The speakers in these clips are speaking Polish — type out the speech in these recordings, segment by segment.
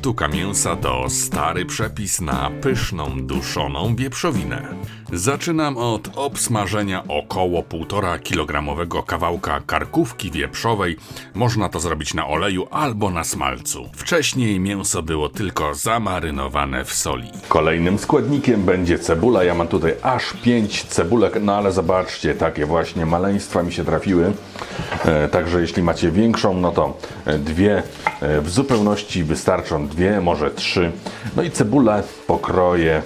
sztuka mięsa to stary przepis na pyszną, duszoną wieprzowinę. Zaczynam od obsmażenia około 1,5 kilogramowego kawałka karkówki wieprzowej. Można to zrobić na oleju albo na smalcu. Wcześniej mięso było tylko zamarynowane w soli. Kolejnym składnikiem będzie cebula. Ja mam tutaj aż 5 cebulek, no ale zobaczcie, takie właśnie maleństwa mi się trafiły. E, także jeśli macie większą, no to e, dwie e, w zupełności wystarczą dwie, może trzy. No i cebulę pokroję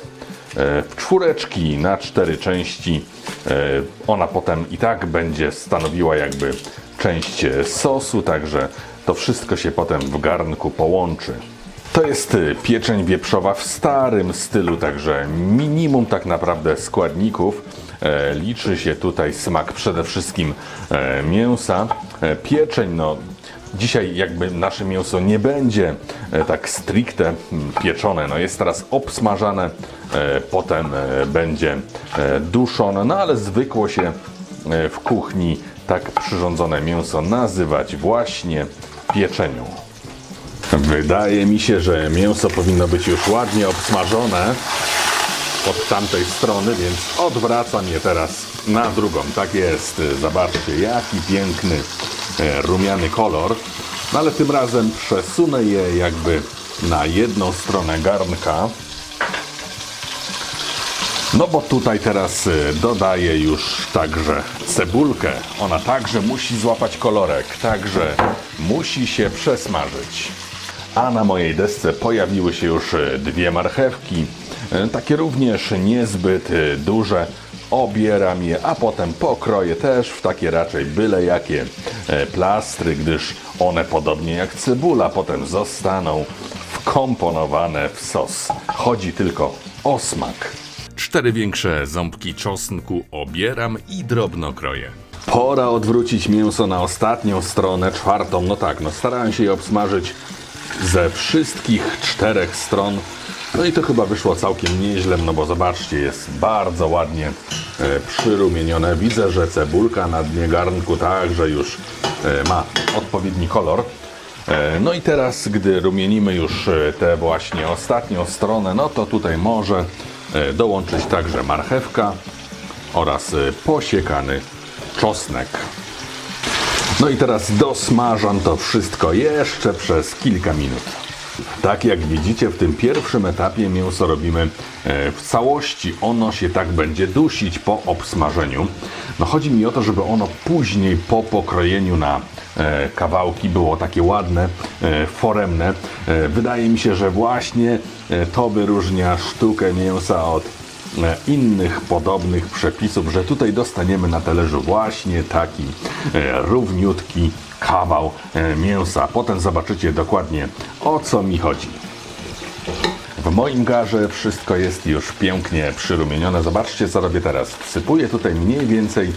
w czwóreczki na cztery części. Ona potem i tak będzie stanowiła jakby część sosu, także to wszystko się potem w garnku połączy. To jest y, pieczeń wieprzowa w starym stylu, także minimum tak naprawdę składników. E, liczy się tutaj smak przede wszystkim e, mięsa. E, pieczeń, no dzisiaj jakby nasze mięso nie będzie e, tak stricte mm, pieczone, no jest teraz obsmażane, e, potem e, będzie e, duszone, no ale zwykło się e, w kuchni tak przyrządzone mięso nazywać właśnie pieczenią. Wydaje mi się, że mięso powinno być już ładnie obsmażone od tamtej strony, więc odwracam je teraz na drugą. Tak jest. Zobaczcie, jaki piękny e, rumiany kolor. No ale tym razem przesunę je jakby na jedną stronę garnka. No bo tutaj teraz y, dodaję już także cebulkę. Ona także musi złapać kolorek, także musi się przesmażyć. A na mojej desce pojawiły się już y, dwie marchewki, y, takie również niezbyt y, duże. Obieram je, a potem pokroję też w takie raczej byle jakie e, plastry, gdyż one podobnie jak cebula potem zostaną wkomponowane w sos. Chodzi tylko o smak. Cztery większe ząbki czosnku obieram i drobno kroję. Pora odwrócić mięso na ostatnią stronę, czwartą. No tak, no starałem się je obsmażyć ze wszystkich czterech stron. No i to chyba wyszło całkiem nieźle, no bo zobaczcie, jest bardzo ładnie e, przyrumienione. Widzę, że cebulka na dnie garnku także już e, ma odpowiedni kolor. E, No i teraz, gdy rumienimy już tę właśnie ostatnią stronę, no to tutaj może dołączyć także marchewka oraz posiekany czosnek. No i teraz dosmażam to wszystko jeszcze przez kilka minut. Tak jak widzicie, w tym pierwszym etapie mięso robimy e, w całości. Ono się tak będzie dusić po obsmażeniu. No chodzi mi o to, żeby ono później po pokrojeniu na e, kawałki było takie ładne, e, foremne. Wydaje mi się, że właśnie to wyróżnia sztukę mięsa od innych podobnych przepisów, że tutaj dostaniemy na talerzu właśnie taki e, równiutki kawał e, mięsa. Potem zobaczycie dokładnie o co mi chodzi. W moim garze wszystko jest już pięknie przyrumienione. Zobaczcie co robię teraz. Wsypuję tutaj mniej więcej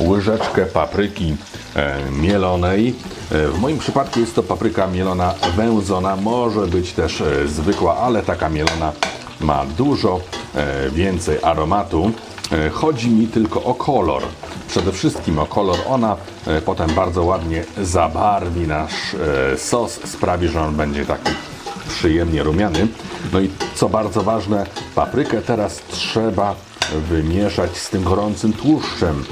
łyżeczkę papryki e, mielonej. W moim przypadku jest to papryka mielona wędzona. Może być też zwykła, ale taka mielona ma dużo e, więcej aromatu. E, Chodzi mi tylko o kolor. Przede wszystkim o kolor. Ona e, potem bardzo ładnie zabarwi nasz sos, sprawi, że on będzie taki przyjemnie rumiany. No i co bardzo ważne, paprykę teraz trzeba wymieszać z tym gorącym tłuszczem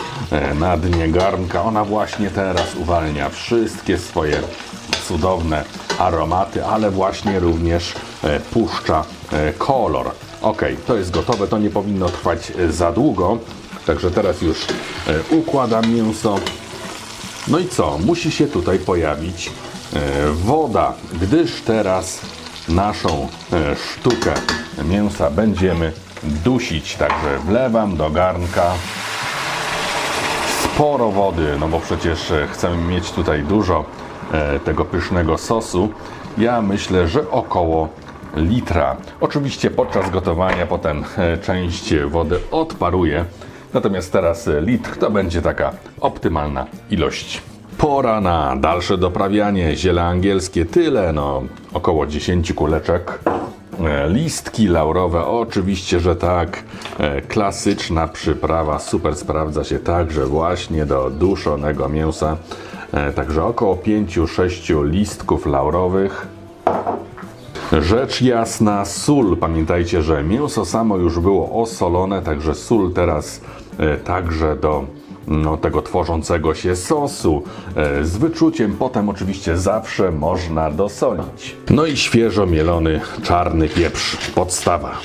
na dnie garnka. Ona właśnie teraz uwalnia wszystkie swoje cudowne aromaty, ale właśnie również e, puszcza e, kolor. Ok, to jest gotowe, to nie powinno trwać e, za długo. Także teraz już układam mięso. No i co? Musi się tutaj pojawić woda, gdyż teraz naszą sztukę mięsa będziemy dusić. Także wlewam do garnka sporo wody, no bo przecież chcemy mieć tutaj dużo tego pysznego sosu. Ja myślę, że około litra. Oczywiście podczas gotowania potem e, część wody odparuje, natomiast teraz e, litr to będzie taka optymalna ilość. Pora na dalsze doprawianie. Ziele angielskie tyle, no około 10 kuleczek. E, Listki laurowe, oczywiście, że tak. E, Klasyczna przyprawa, super sprawdza się także właśnie do duszonego mięsa. E, Także około 5-6 listków laurowych. Rzecz jasna, sól. Pamiętajcie, że mięso samo już było osolone, także sól teraz e, także do no, tego tworzącego się sosu e, z wyczuciem. Potem oczywiście zawsze można dosolić. No i świeżo mielony czarny pieprz, podstawa.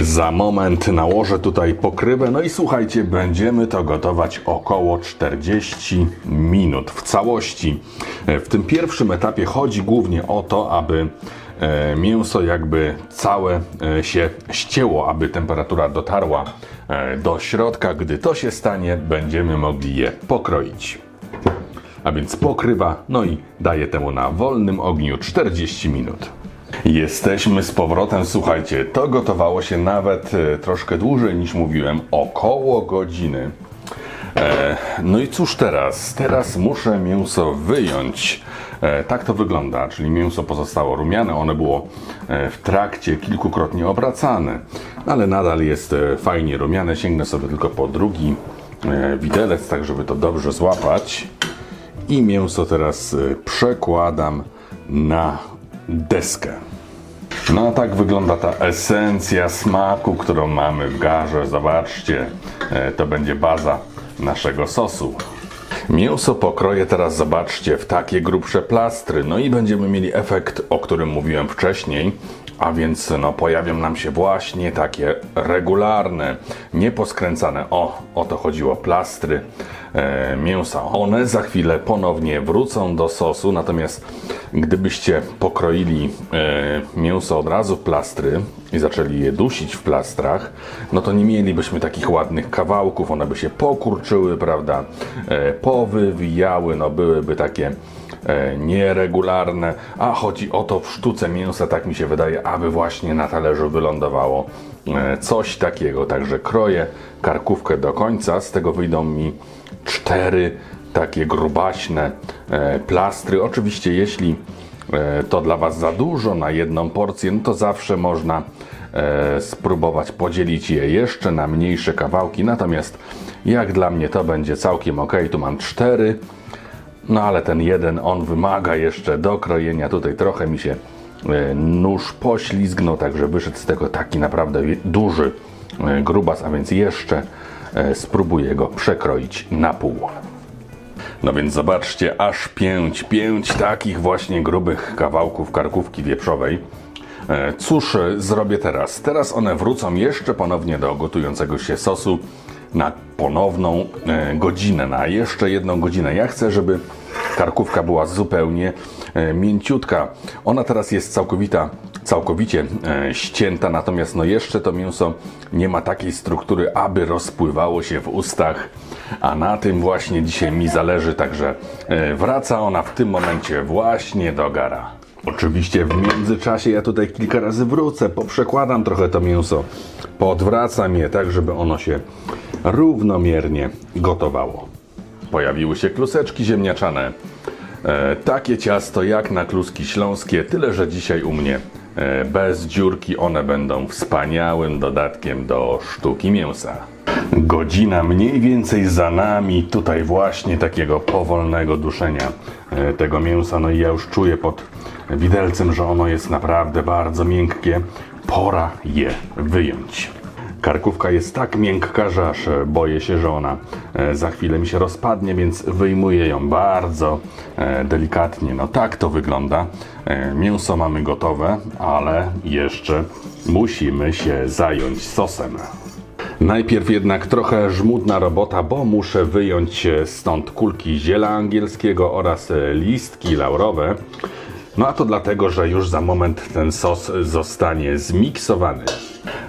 Za moment nałożę tutaj pokrywę, no i słuchajcie, będziemy to gotować około 40 minut w całości. E, W tym pierwszym etapie chodzi głównie o to, aby e, mięso jakby całe e, się ścięło, aby temperatura dotarła do środka. Gdy to się stanie, będziemy mogli je pokroić. A więc pokrywa, no i daję temu na wolnym ogniu 40 minut. Jesteśmy z powrotem, słuchajcie, to gotowało się nawet e, troszkę dłużej niż mówiłem, około godziny. E, no i cóż teraz? Teraz muszę mięso wyjąć. E, tak to wygląda, czyli mięso pozostało rumiane, ono było e, w trakcie kilkukrotnie obracane, ale nadal jest e, fajnie rumiane. Sięgnę sobie tylko po drugi widelec, tak żeby to dobrze złapać. I mięso teraz przekładam na deskę. No a tak wygląda ta esencja smaku, którą mamy w garze. Zobaczcie, e, to będzie baza naszego sosu. Mięso pokroję teraz, zobaczcie, w takie grubsze plastry. No i będziemy mieli efekt, o którym mówiłem wcześniej. A więc no, pojawią nam się właśnie takie regularne, nieposkręcane, o, o to chodziło, plastry e, mięsa. One za chwilę ponownie wrócą do sosu, natomiast gdybyście pokroili e, mięso od razu w plastry i zaczęli je dusić w plastrach, no to nie mielibyśmy takich ładnych kawałków, one by się pokurczyły, prawda, e, powywijały, no byłyby takie nieregularne, a chodzi o to w sztuce mięsa, tak mi się wydaje, aby właśnie na talerzu wylądowało e, coś takiego. Także kroję karkówkę do końca, z tego wyjdą mi cztery takie grubaśne e, plastry. Oczywiście, jeśli e, to dla Was za dużo na jedną porcję, no to zawsze można e, spróbować podzielić je jeszcze na mniejsze kawałki. Natomiast jak dla mnie to będzie całkiem ok. Tu mam cztery. No ale ten jeden, on wymaga jeszcze dokrojenia. Tutaj trochę mi się e, nóż poślizgnął, także wyszedł z tego taki naprawdę duży e, grubas, a więc jeszcze e, spróbuję go przekroić na pół. No więc zobaczcie, aż pięć, pięć takich właśnie grubych kawałków karkówki wieprzowej. Cóż zrobię teraz? Teraz one wrócą jeszcze ponownie do gotującego się sosu na ponowną godzinę, na jeszcze jedną godzinę. Ja chcę, żeby karkówka była zupełnie e, mięciutka. Ona teraz jest całkowita, całkowicie e, ścięta, natomiast no jeszcze to mięso nie ma takiej struktury, aby rozpływało się w ustach, a na tym właśnie dzisiaj mi zależy, także e, wraca ona w tym momencie właśnie do gara. Oczywiście w międzyczasie ja tutaj kilka razy wrócę, poprzekładam trochę to mięso, podwracam je tak, żeby ono się równomiernie gotowało. Pojawiły się kluseczki ziemniaczane. E, takie ciasto jak na kluski śląskie, tyle że dzisiaj u mnie e, bez dziurki. One będą wspaniałym dodatkiem do sztuki mięsa. Godzina mniej więcej za nami, tutaj właśnie takiego powolnego duszenia e, tego mięsa. No i ja już czuję pod widelcem, że ono jest naprawdę bardzo miękkie. Pora je wyjąć. Karkówka jest tak miękka, że aż e, boję się, że ona e, za chwilę mi się rozpadnie, więc wyjmuję ją bardzo e, delikatnie. No tak to wygląda. Mięso mamy gotowe, ale jeszcze musimy się zająć sosem. Najpierw jednak trochę żmudna robota, bo muszę wyjąć stąd kulki ziela angielskiego oraz listki laurowe. No a to dlatego, że już za moment ten sos zostanie zmiksowany.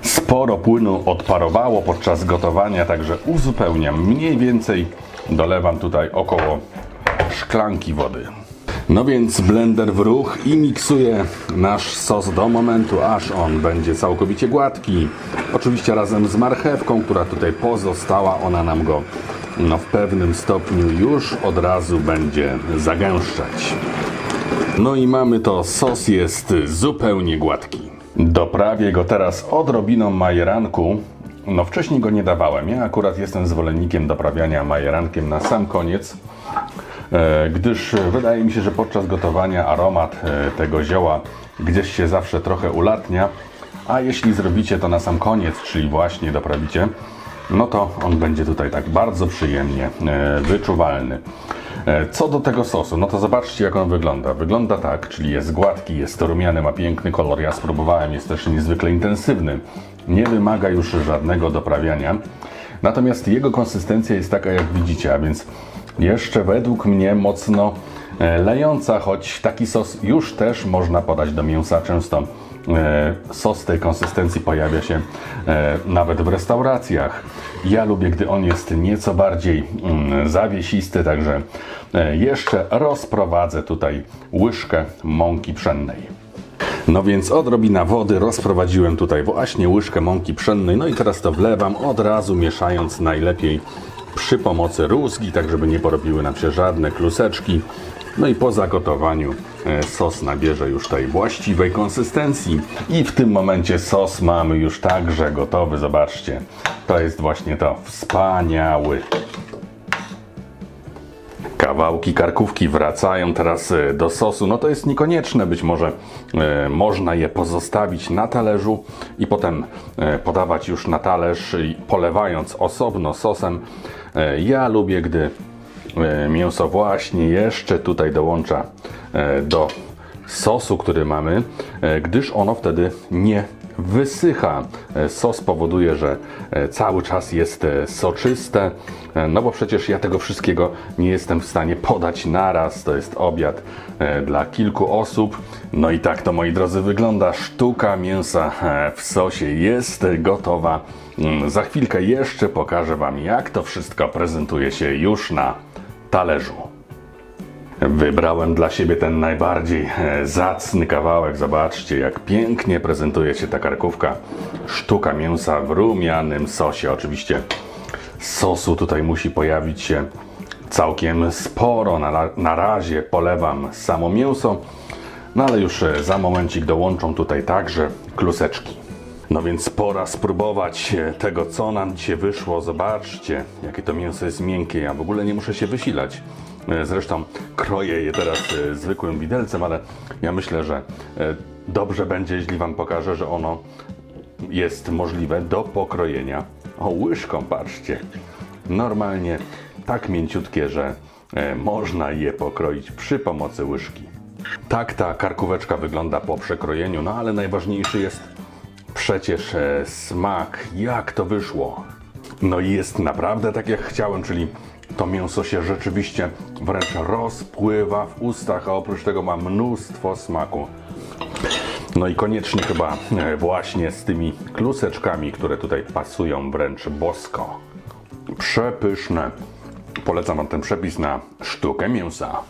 Sporo płynu odparowało podczas gotowania, także uzupełniam mniej więcej. Dolewam tutaj około szklanki wody. No więc blender w ruch i miksuję nasz sos do momentu, aż on będzie całkowicie gładki. Oczywiście razem z marchewką, która tutaj pozostała, ona nam go no, w pewnym stopniu już od razu będzie zagęszczać. No i mamy to, sos jest zupełnie gładki. Doprawię go teraz odrobiną majeranku. No wcześniej go nie dawałem. Ja akurat jestem zwolennikiem doprawiania majerankiem na sam koniec. e, gdyż wydaje mi się, że podczas gotowania aromat e, tego zioła gdzieś się zawsze trochę ulatnia, a jeśli zrobicie to na sam koniec, czyli właśnie doprawicie, no to on będzie tutaj tak bardzo przyjemnie e, wyczuwalny. E, Co do tego sosu, no to zobaczcie jak on wygląda. Wygląda tak, czyli jest gładki, jest rumiany, ma piękny kolor. Ja spróbowałem, jest też niezwykle intensywny. Nie wymaga już żadnego doprawiania. Natomiast jego konsystencja jest taka jak widzicie, a więc jeszcze według mnie mocno e, lejąca, choć taki sos już też można podać do mięsa. Często sos tej konsystencji pojawia się e, nawet w restauracjach. Ja lubię, gdy on jest nieco bardziej mm, zawiesisty, także e, jeszcze rozprowadzę tutaj łyżkę mąki pszennej. No więc odrobina wody, rozprowadziłem tutaj właśnie łyżkę mąki pszennej, no i teraz to wlewam od razu mieszając najlepiej przy pomocy rózgi, tak żeby nie porobiły nam się żadne kluseczki. No i po zagotowaniu e, sos nabierze już tej właściwej konsystencji i w tym momencie sos mamy już także gotowy, zobaczcie. To jest właśnie to wspaniały Kawałki karkówki wracają teraz e, do sosu. No to jest niekonieczne, być może e, można je pozostawić na talerzu i potem e, podawać już na talerz, polewając osobno sosem. E, ja lubię, gdy e, mięso właśnie jeszcze tutaj dołącza e, do sosu, który mamy, e, gdyż ono wtedy nie wysycha. E, Sos powoduje, że e, cały czas jest e, soczyste, e, no bo przecież ja tego wszystkiego nie jestem w stanie podać naraz. To jest obiad e, dla kilku osób. No i tak to, moi drodzy, wygląda. Sztuka mięsa e, w sosie jest gotowa. Mm, Za chwilkę jeszcze pokażę Wam, jak to wszystko prezentuje się już na talerzu. Wybrałem dla siebie ten najbardziej e, zacny kawałek. Zobaczcie, jak pięknie prezentuje się ta karkówka. Sztuka mięsa w rumianym sosie. Oczywiście sosu tutaj musi pojawić się całkiem sporo. Na, na razie polewam samo mięso, no ale już e, za momencik dołączą tutaj także kluseczki. No więc pora spróbować e, tego, co nam dzisiaj wyszło. Zobaczcie, jakie to mięso jest miękkie. Ja w ogóle nie muszę się wysilać. E, Zresztą kroję je teraz e, zwykłym widelcem, ale ja myślę, że dobrze będzie, jeśli Wam pokażę, że ono jest możliwe do pokrojenia. O, łyżką, patrzcie. Normalnie tak mięciutkie, że można je pokroić przy pomocy łyżki. Tak ta karkóweczka wygląda po przekrojeniu, no ale najważniejszy jest przecież e, smak, jak to wyszło. No i jest naprawdę tak jak chciałem, czyli to mięso się rzeczywiście wręcz rozpływa w ustach, a oprócz tego ma mnóstwo smaku. No i koniecznie chyba e, właśnie z tymi kluseczkami, które tutaj pasują wręcz bosko. Przepyszne. Polecam Wam ten przepis na sztukę mięsa.